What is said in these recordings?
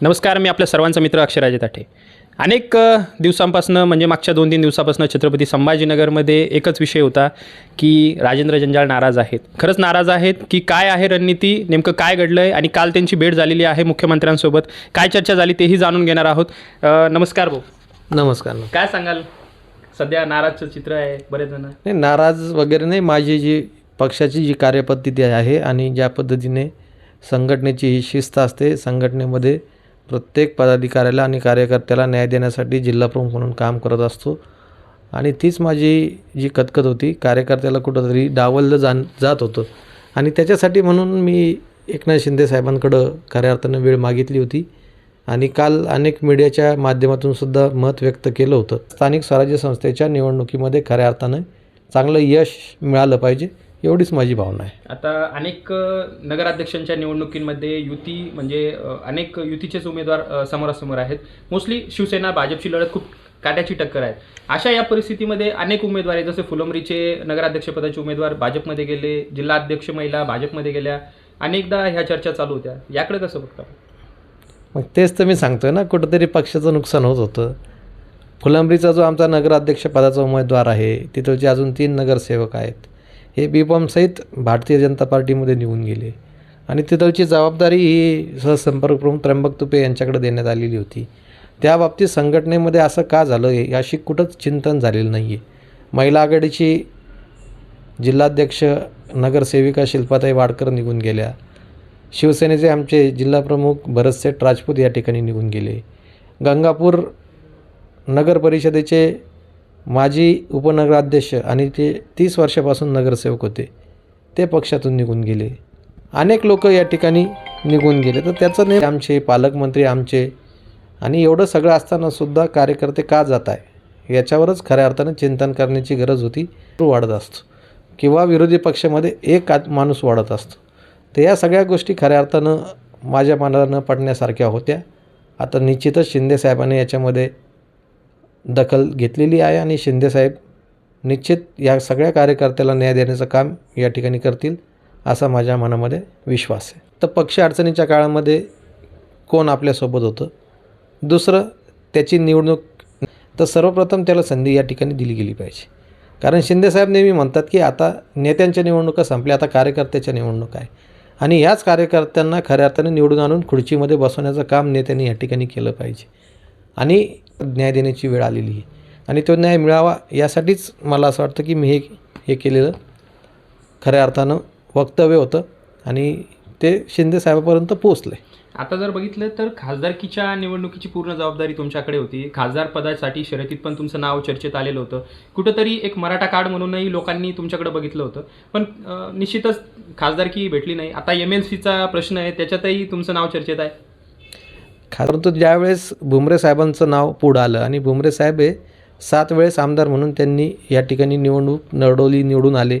नमस्कार मी आपल्या सर्वांचा मित्र अक्षराजे ताठे अनेक दिवसांपासनं म्हणजे मागच्या दोन तीन दिवसापासून छत्रपती संभाजीनगरमध्ये एकच विषय होता की राजेंद्र जंजाळ नाराज आहेत. खरंच नाराज आहेत की काय आहे रणनीती नेमकं काय घडलं आहे आणि काल त्यांची भेट झालेली आहे मुख्यमंत्र्यांसोबत. काय चर्चा झाली तेही जाणून घेणार आहोत. नमस्कार भाऊ. नमस्कार. काय सांगाल? सध्या नाराजचं चित्र आहे बरेच जण. नाही नाराज वगैरे नाही. माझी जी पक्षाची जी कार्यपद्धती आहे आणि ज्या पद्धतीने संघटनेची ही शिस्त असते संघटनेमध्ये प्रत्येक पदाधिकाऱ्याला आणि कार्यकर्त्याला न्याय देण्यासाठी जिल्हाप्रमुख म्हणून काम करत असतो. आणि तीच माझी जी कतकत होती कार्यकर्त्याला कुठंतरी डावललं जाण जात होतं. आणि त्याच्यासाठी म्हणून मी एकनाथ शिंदे साहेबांकडं खऱ्या अर्थानं वेळ मागितली होती. आणि काल अनेक मीडियाच्या माध्यमातून सुद्धा मत व्यक्त केलं होतं. स्थानिक स्वराज्य संस्थेच्या निवडणुकीमध्ये खऱ्या अर्थानं चांगलं यश मिळालं पाहिजे. एवढीच माझी भावना आहे. आता अनेक नगराध्यक्षांच्या निवडणुकींमध्ये युती म्हणजे अनेक युतीचेच उमेदवार समोरासमोर आहेत. मोस्टली शिवसेना भाजपची लढत खूप काट्याची टक्कर आहे. अशा या परिस्थितीमध्ये अनेक उमेदवार आहेत जसे फुलंब्रीचे नगराध्यक्षपदाचे उमेदवार भाजपमध्ये गेले जिल्हाध्यक्ष महिला भाजपमध्ये गेल्या अनेकदा ह्या चर्चा चालू होत्या. याकडे कसं बघता? मग तेच तर मी सांगतोय ना कुठंतरी पक्षाचं नुकसान होत होतं. फुलंब्रीचा जो आमचा नगराध्यक्ष पदाचा उमेदवार आहे तिथलचे अजून तीन नगरसेवक आहेत हे बीपॉमसहित भारतीय जनता पार्टीमध्ये निघून गेले. आणि तिथलची जबाबदारी ही सहसंपर्क प्रमुख त्र्यंबक तुपे यांच्याकडे देण्यात आलेली होती. त्या बाबतीत संघटनेमध्ये असं का झालं आहे याशी कुठंच चिंतन झालेलं नाही आहे महिला आघाडीची जिल्हाध्यक्ष नगरसेविका शिल्पाताई वाडकर निघून गेल्या. शिवसेनेचे आमचे जिल्हाप्रमुख भरतसेठ राजपूत या ठिकाणी निघून गेले. गंगापूर नगर परिषदेचे माजी उपनगराध्यक्ष आणि ते तीस वर्षापासून नगरसेवक होते. ते पक्षातून निघून गेले. अनेक लोक या ठिकाणी निघून गेले. तर त्याचं नाही आमचे पालकमंत्री आमचे आणि एवढं सगळं असतानासुद्धा कार्यकर्ते का जात आहे याच्यावरच खऱ्या अर्थानं चिंतन करण्याची गरज होती. तो वाढत असतो. किंवा विरोधी पक्षामध्ये एक माणूस वाढत असतो. तर या सगळ्या गोष्टी खऱ्या अर्थानं माझ्या मनाला न पडण्यासारख्या होत्या. आता निश्चितच शिंदेसाहेबांनी याच्यामध्ये दखल घेतलेली आहे आणि शिंदेसाहेब निश्चित या सगळ्या कार्यकर्त्याला न्याय देण्याचं काम या ठिकाणी करतील असा माझ्या मनामध्ये विश्वास आहे. तर पक्ष अडचणीच्या काळामध्ये कोण आपल्यासोबत होतं? दुसरं त्याची निवडणूक तर सर्वप्रथम त्याला संधी या ठिकाणी दिली गेली पाहिजे. कारण शिंदेसाहेब नेहमी म्हणतात की आता नेत्यांच्या निवडणुका संपल्या आता कार्यकर्त्याच्या निवडणूक आहे. आणि याच कार्यकर्त्यांना खऱ्या अर्थाने निवडून आणून खुर्चीमध्ये बसवण्याचं काम नेत्यांनी या ठिकाणी केलं पाहिजे. आणि न्याय देण्याची वेळ आलेली आहे. आणि तो न्याय मिळावा यासाठीच मला असं वाटतं की मी हे हे केलेलं खऱ्या अर्थानं वक्तव्य होतं आणि ते शिंदेसाहेबापर्यंत पोचलं आहे आता जर बघितलं तर खासदारकीच्या निवडणुकीची पूर्ण जबाबदारी तुमच्याकडे होती. खासदार पदासाठी शर्यतीत पण तुमचं नाव चर्चेत आलेलं होतं. कुठंतरी एक मराठा कार्ड म्हणूनही लोकांनी तुमच्याकडे बघितलं होतं. पण निश्चितच खासदारकी भेटली नाही. आता एम एल सीचा प्रश्न आहे त्याच्यातही तुमचं नाव चर्चेत आहे. खास परंतु ज्यावेळेस भुमरे साहेबांचं नाव पुढं आलं आणि भुमरे साहेब हे सात वेळेस आमदार म्हणून त्यांनी या ठिकाणी निवडणूक नरडोली निवडून आले.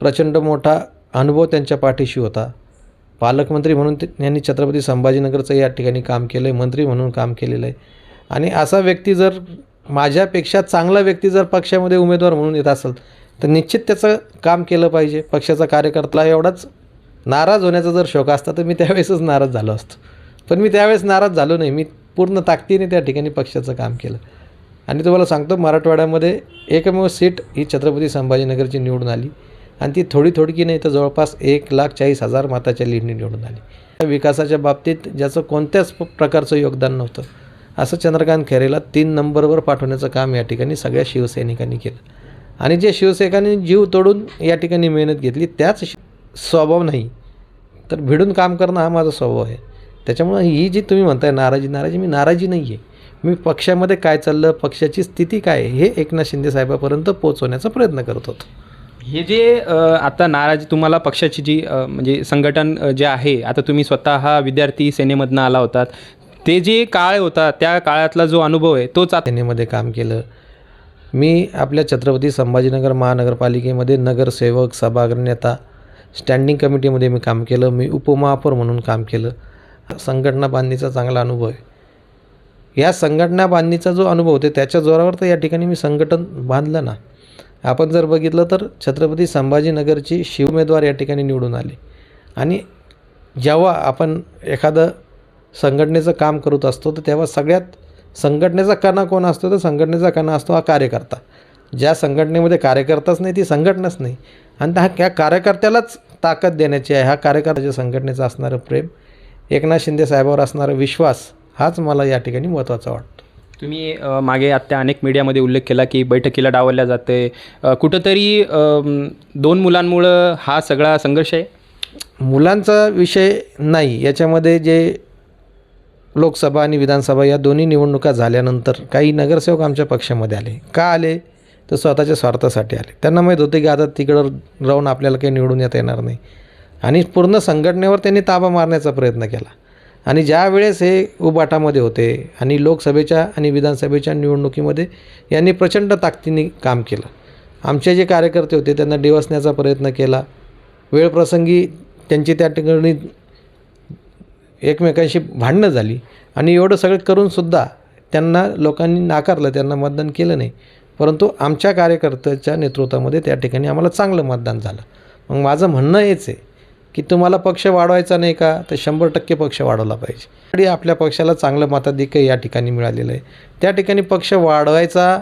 प्रचंड मोठा अनुभव त्यांच्या पाठीशी होता. पालकमंत्री म्हणून त्यांनी छत्रपती संभाजीनगरचं या ठिकाणी काम केलं आहे मंत्री म्हणून काम केलेलं आहे. आणि असा व्यक्ती जर माझ्यापेक्षा चांगला व्यक्ती जर पक्षामध्ये उमेदवार म्हणून येत असेल तर निश्चित त्याचं काम केलं पाहिजे. पक्षाचा कार्यकर्ता एवढाच नाराज होण्याचा जर शोक असता तर मी त्यावेळेसच नाराज झालो असतो. पण मी त्यावेळेस नाराज झालो नाही. मी पूर्ण ताकदीने त्या ठिकाणी पक्षाचं काम केलं. आणि तुम्हाला सांगतो मराठवाड्यामध्ये एकमेव सीट ही छत्रपती संभाजीनगरची निवडून आली. आणि ती थोडी थोडकी नाही तर जवळपास एक लाख चाळीस हजार मताच्या लीडने निवडून आली. त्या विकासाच्या बाबतीत ज्याचं कोणत्याच प्रकारचं योगदान नव्हतं असं चंद्रकांत खैरेला तीन नंबरवर पाठवण्याचं काम या ठिकाणी सगळ्या शिवसैनिकांनी केलं. आणि जे शिवसैनिकांनी जीव तोडून या ठिकाणी मेहनत घेतली त्याच स्वभाव नाही. तर भिडून काम करणं हा माझा स्वभाव आहे. त्याच्यामुळं ही जी तुम्ही म्हणताय नाराजी नाराजी मी नाराजी नाही आहे मी पक्षामध्ये काय चाललं पक्षाची स्थिती काय हे एकनाथ शिंदे साहेबापर्यंत पोहोचवण्याचा प्रयत्न करत होतो. हे जे आता नाराजी तुम्हाला पक्षाची जी म्हणजे संघटन जे आहे आता तुम्ही स्वतः हा विद्यार्थी सेनेमधनं आला होतात ते जे काळ होता त्या काळातला जो अनुभव आहे तोच आता सेनेमध्ये काम केलं. मी आपल्या छत्रपती संभाजीनगर महानगरपालिकेमध्ये नगरसेवक सभागृह नेता स्टँडिंग कमिटीमध्ये मी काम केलं. मी उपमहापौर म्हणून काम केलं. संघटना बांधणीचा चांगला अनुभव आहे. या संघटना बांधणीचा जो अनुभव होते त्याच्या जोरावर तर या ठिकाणी मी संघटन बांधलं ना. आपण जर बघितलं तर छत्रपती संभाजीनगरची शिवमेदवार या ठिकाणी निवडून आले. आणि जेव्हा आपण एखादं संघटनेचं काम करत असतो तर तेव्हा सगळ्यात संघटनेचा कणा कोण असतो तर संघटनेचा कणा असतो हा कार्यकर्ता. ज्या संघटनेमध्ये कार्यकर्ताच नाही ती संघटनाच नाही. आणि त्या कार्यकर्त्यालाच ताकद देण्याची आहे हा कार्यकर्त्याच्या संघटनेचं असणारं प्रेम. एकनाथ शिंदे साहेबावर असणारा विश्वास हाच मला या ठिकाणी महत्त्वाचा वाटतो. तुम्ही मागे आत्ता अनेक मीडियामध्ये उल्लेख केला की बैठकीला डावलल्या जाते. कुठंतरी दोन मुलांमुळं हा सगळा संघर्ष आहे? मुलांचा विषय नाही. याच्यामध्ये जे लोकसभा आणि विधानसभा या दोन्ही निवडणुका झाल्यानंतर काही नगरसेवक आमच्या पक्षामध्ये आले. का आले? तर स्वतःच्या स्वार्थासाठी आले. त्यांना माहीत होते की आता तिकडं राहून आपल्याला काही निवडून येता येणार नाही. आणि पूर्ण संघटनेवर त्यांनी ताबा मारण्याचा प्रयत्न केला. आणि ज्या वेळेस हे उबाटामध्ये होते आणि लोकसभेच्या आणि विधानसभेच्या निवडणुकीमध्ये यांनी प्रचंड ताकदीने काम केलं. आमचे जे कार्यकर्ते होते त्यांना डिवसण्याचा प्रयत्न केला. वेळप्रसंगी त्यांची त्या ठिकाणी एकमेकांशी भांडणं झाली. आणि एवढं सगळं करूनसुद्धा त्यांना लोकांनी नाकारलं त्यांना मतदान केलं नाही. परंतु आमच्या कार्यकर्त्याच्या नेतृत्वामध्ये त्या ठिकाणी आम्हाला चांगलं मतदान झालं. मग माझं म्हणणं हेच आहे की तुम्हाला पक्ष वाढवायचा नाही का तर शंभर टक्के पक्ष वाढवला पाहिजे. आणि आपल्या पक्षाला चांगलं मताधिक या ठिकाणी मिळालेलं आहे. त्या ठिकाणी पक्ष वाढवायचा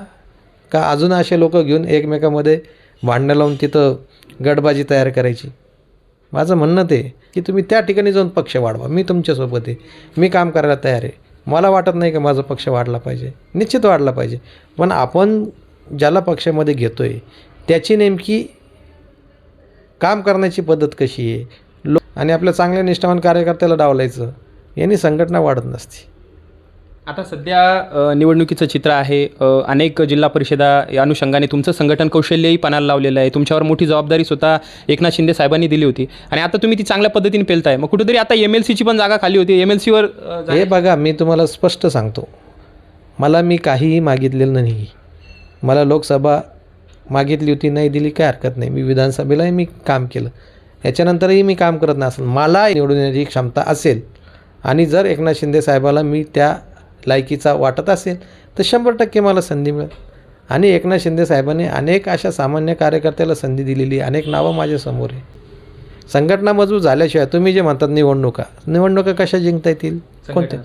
का अजून असे लोक घेऊन एकमेकामध्ये भांडणं लावून तिथं गटबाजी तयार करायची? माझं म्हणणं ते की तुम्ही त्या ठिकाणी जाऊन पक्ष वाढवा. मी तुमच्यासोबत आहे. मी काम करायला तयार आहे. मला वाटत नाही का माझा पक्ष वाढला पाहिजे? निश्चित वाढला पाहिजे. पण आपण ज्याला पक्षामध्ये घेतो आहे त्याची नेमकी काम करण्याची पद्धत कशी आहे? लो आणि आपल्या चांगल्या निष्ठावान कार्यकर्त्याला डावलायचं यांनी संघटना वाढत नसते. आता सध्या निवडणुकीचं चित्र आहे. अनेक जिल्हा परिषदा या अनुषंगाने तुमचं संघटन कौशल्यही पणाला लावलेलं आहे. तुमच्यावर मोठी जबाबदारी स्वतः एकनाथ शिंदे साहेबांनी दिली होती. आणि आता तुम्ही ती चांगल्या पद्धतीने पेलताय. मग कुठेतरी आता एम एल सीची पण जागा खाली होती. एम एल सीवर हे बघा मी तुम्हाला स्पष्ट सांगतो. मला मी काहीही मागितलेलं नाही मला लोकसभा मागितली होती नाही दिली काय हरकत नाही. मी विधानसभेलाही मी काम केलं. याच्यानंतरही मी काम करत नसेल. मला निवडून येण्याची क्षमता असेल. आणि जर एकनाथ शिंदे साहेबाला मी त्या लायकीचा वाटत असेल तर शंभर टक्के मला संधी मिळेल. आणि एकनाथ शिंदे साहेबांनी अनेक अशा सामान्य कार्यकर्त्याला संधी दिलेली अनेक नावं माझ्यासमोर आहे. संघटना मजबूत झाल्याशिवाय तुम्ही जे म्हणतात निवडणुका निवडणुका कशा जिंकता येतील? कोणत्या?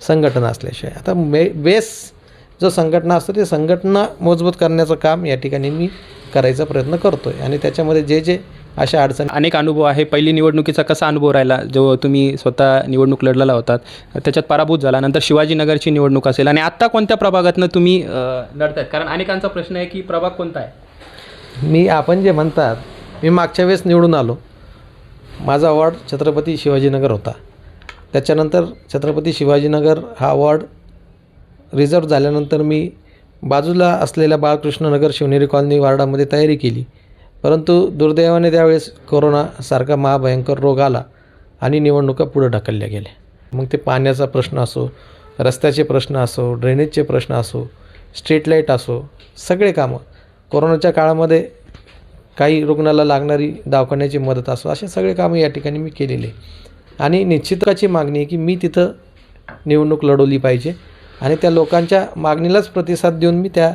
संघटना असल्याशिवाय. आता मे बेस जो संघटना असतो ते संघटना मजबूत करण्याचं काम या ठिकाणी मी करायचा प्रयत्न करतो आहे आणि त्याच्यामध्ये जे जे अशा अडचणी अनेक अनुभव आहे. पहिली निवडणुकीचा कसा अनुभव राहिला? जो तुम्ही स्वतः निवडणूक लढलेला होतात त्याच्यात पराभूत झाला नंतर शिवाजीनगरची निवडणूक असेल आणि आत्ता कोणत्या प्रभागातनं तुम्ही अ, लढतायत? कारण अनेकांचा प्रश्न आहे की प्रभाग कोणता आहे? मी आपण जे म्हणतात मी मागच्या वेळेस निवडून आलो. माझा वॉर्ड छत्रपती शिवाजीनगर होता. त्याच्यानंतर छत्रपती शिवाजीनगर हा वॉर्ड रिझर्व झाल्यानंतर मी बाजूला असलेल्या बाळकृष्णनगर शिवनेरी कॉलनी वार्डामध्ये तयारी केली. परंतु दुर्दैवाने त्यावेळेस कोरोनासारखा महाभयंकर रोग आला आणि निवडणुका पुढं ढकलल्या गेल्या. मग ते पाण्याचा प्रश्न असो रस्त्याचे प्रश्न असो ड्रेनेजचे प्रश्न असो स्ट्रीट लाइट असो सगळे कामं कोरोनाच्या काळामध्ये काही रुग्णाला लागणारी दवाखान्याची मदत असो असे सगळे कामं या ठिकाणी मी केलेले. आणि निश्चितकाची मागणी आहे की मी तिथं निवडणूक लढवली पाहिजे. आणि त्या लोकांच्या मागणीलाच प्रतिसाद देऊन मी त्या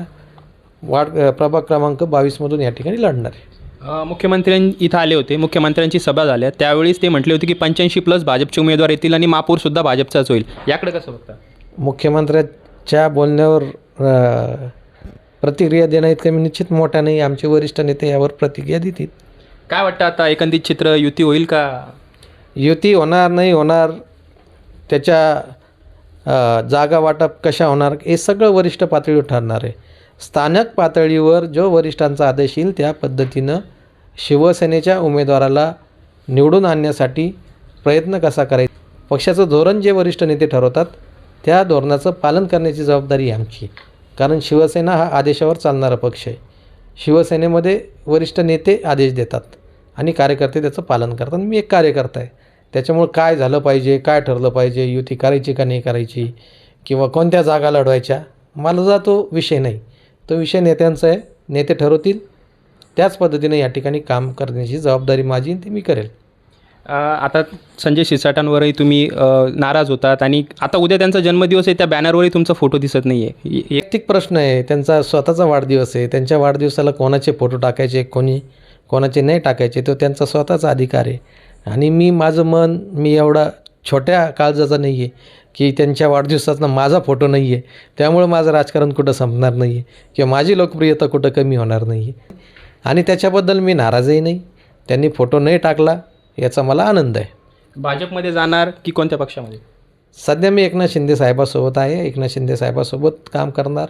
वार्ड अ, प्रभाग क्रमांक बावीसमधून या ठिकाणी लढणार आहे. अ, मुख्यमंत्र्यां इथं आले होते. मुख्यमंत्र्यांची सभा झाल्या. त्यावेळेस ते म्हटले होते की पंच्याऐंशी प्लस भाजपचे उमेदवार येतील आणि महापौरसुद्धा भाजपचाच होईल. याकडे कसं बघता? मुख्यमंत्र्याच्या बोलण्यावर प्रतिक्रिया देणं इतकं मी निश्चित मोठा नाही. आमचे वरिष्ठ नेते यावर प्रतिक्रिया देतील. काय वाटतं आता? एकंदरीत चित्र युती होईल का? युती होणार नाही होणार त्याच्या जागा वाटप कशा होणार हे सगळं वरिष्ठ पातळीवर ठरणार आहे. स्थानिक पातळीवर जो वरिष्ठांचा आदेश येईल त्या पद्धतीनं शिवसेनेच्या उमेदवाराला निवडून आणण्यासाठी प्रयत्न कसा करायचा? पक्षाचं धोरण जे वरिष्ठ नेते ठरवतात त्या धोरणाचं पालन करण्याची जबाबदारी आमची कारण शिवसेना हा आदेशावर चालणारा पक्ष आहे. शिवसेनेमध्ये वरिष्ठ नेते आदेश देतात आणि कार्यकर्ते त्याचं पालन करतात. मी एक कार्यकर्ता आहे. त्याच्यामुळं काय झालं पाहिजे काय ठरलं पाहिजे युती करायची का नाही करायची किंवा कोणत्या जागा लढवायच्या मला जा तो विषय नाही. तो विषय नेत्यांचा आहे. नेते ठरवतील. त्याच पद्धतीने या ठिकाणी काम करण्याची जबाबदारी माझी ती मी करेल. आता संजय शिरसाटांवरही तुम्ही नाराज होतात आणि आता उद्या त्यांचा जन्मदिवस आहे त्या बॅनरवरही तुमचा फोटो दिसत नाही आहे वैयक्तिक प्रश्न आहे. त्यांचा स्वतःचा वाढदिवस आहे. त्यांच्या वाढदिवसाला कोणाचे फोटो टाकायचे कोणी कोणाचे नाही टाकायचे तो त्यांचा स्वतःचा अधिकार आहे. आणि मी माझं मन मी एवढा छोट्या काळजाचा नाही आहे की त्यांच्या वाढदिवसाचा माझा फोटो नाही आहे त्यामुळं माझं राजकारण कुठं संपणार नाही आहे किंवा माझी लोकप्रियता कुठं कमी होणार नाही आहे आणि त्याच्याबद्दल मी नाराजही नाही. त्यांनी फोटो नाही टाकला याचा मला आनंद आहे. भाजपमध्ये जाणार की कोणत्या पक्षामध्ये? सध्या मी एकनाथ शिंदे साहेबासोबत आहे. एकनाथ शिंदे साहेबासोबत काम करणार.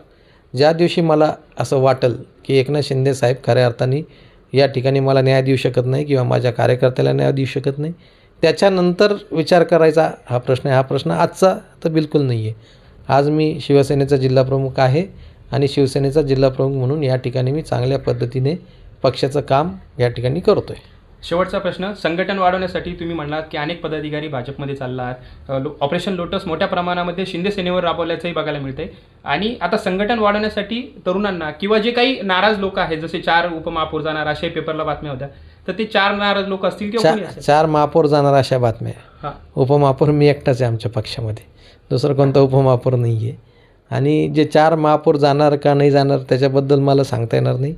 ज्या दिवशी मला असं वाटेल की एकनाथ शिंदे साहेब खऱ्या अर्थाने या ठिकाणी मला न्याय देऊ शकत नाही किंवा माझ्या कार्यकर्त्याला न्याय देऊ शकत नाही. त्याच्यानंतर विचार करायचा हा प्रश्न आहे. हा प्रश्न आजचा तर बिलकुल नाही आहे आज मी शिवसेनेचा जिल्हाप्रमुख आहे आणि शिवसेनेचा जिल्हाप्रमुख म्हणून या ठिकाणी मी चांगल्या पद्धतीने पक्षाचं काम या ठिकाणी करतो आहे शेवटचा प्रश्न संघटन वाढवण्यासाठी तुम्ही म्हणलात की अनेक पदाधिकारी भाजपमध्ये चालला आहात लो- ऑपरेशन लोटस मोठ्या प्रमाणामध्ये शिंदे सेनेवर राबवल्याचंही बघायला मिळतंय. आणि आता संघटन वाढवण्यासाठी तरुणांना किंवा जे काही नाराज लोक आहेत जसे चार उपमहापौर जाणार अशाही पेपरला बातम्या होत्या तर ते चार नाराज लोक असतील किंवा चार महापौर जाणार अशा बातम्या. हां. उपमहापौर मी एकटाच आहे आमच्या पक्षामध्ये. दुसरं कोणता उपमहापौर नाही आहे आणि जे चार महापौर जाणार का नाही जाणार त्याच्याबद्दल मला सांगता येणार नाही.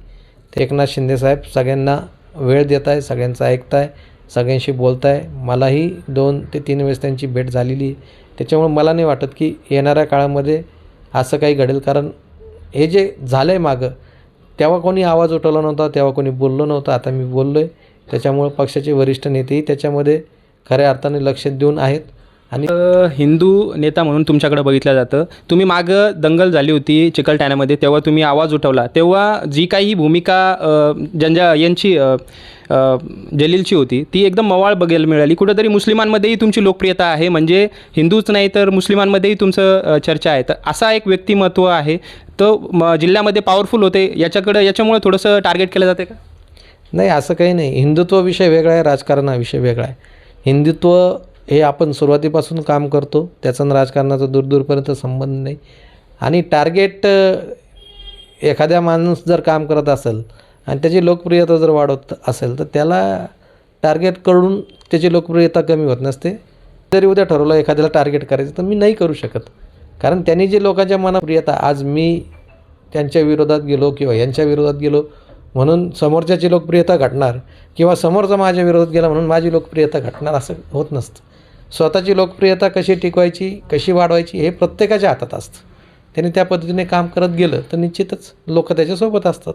ते एकनाथ शिंदेसाहेब सगळ्यांना वेळ देत आहे सगळ्यांचं ऐकत आहे सगळ्यांशी बोलत आहे मलाही दोन ते तीन वेळेस त्यांची भेट झालेली. त्याच्यामुळं त्याच्यामुळे मला नाही वाटत की येणाऱ्या काळामध्ये असं काही घडेल. कारण हे जे झालं आहे मागं तेव्हा कोणी आवाज उठवला नव्हता तेव्हा कोणी बोललो नव्हतं. आता मी बोललो आहे त्याच्यामुळं पक्षाचे वरिष्ठ नेतेही त्याच्यामध्ये खऱ्या अर्थाने लक्ष देऊन आहेत. आणि हिंदू नेता म्हणून तुमच्याकडे बघितलं जातं. तुम्ही मागं दंगल झाली होती चिकलठाण्यामध्ये तेव्हा तुम्ही आवाज उठवला. तेव्हा जी काही भूमिका ज्यांच्या यांची जलीलची होती ती एकदम मवाळ बघायला मिळाली. कुठंतरी मुस्लिमांमध्येही तुमची लोकप्रियता आहे. म्हणजे हिंदूच नाही तर मुस्लिमांमध्येही तुमचं चर्चा आहे. तर असा एक व्यक्तिमत्व आहे. तो म जिल्ह्यामध्ये पॉवरफुल होते. याच्याकडं याच्यामुळे थोडंसं टार्गेट केलं जाते का? नाही असं काही नाही. हिंदुत्व विषय वेगळा आहे राजकारणाविषय वेगळा आहे. हिंदुत्व हे आपण सुरुवातीपासून काम करतो. त्याचा राजकारणाचा दूरदूरपर्यंत संबंध नाही. आणि टार्गेट एखाद्या माणूस जर काम करत असेल आणि त्याची लोकप्रियता जर वाढवत असेल तर त्याला टार्गेट करून त्याची लोकप्रियता कमी होत नसते. जरी उद्या ठरवलं एखाद्याला टार्गेट करायचं तर मी नाही करू शकत. कारण त्यांनी जे लोकांच्या मनाप्रियता आज मी त्यांच्या विरोधात गेलो किंवा यांच्या विरोधात गेलो म्हणून समोरच्याची लोकप्रियता घटणार किंवा समोरचा माझ्या विरोधात गेला म्हणून माझी लोकप्रियता घटणार असं होत नसतं. स्वतःची लोकप्रियता कशी टिकवायची कशी वाढवायची हे प्रत्येकाच्या हातात असतं. त्याने त्या पद्धतीने काम करत गेलं तर निश्चितच लोक त्याच्यासोबत असतात.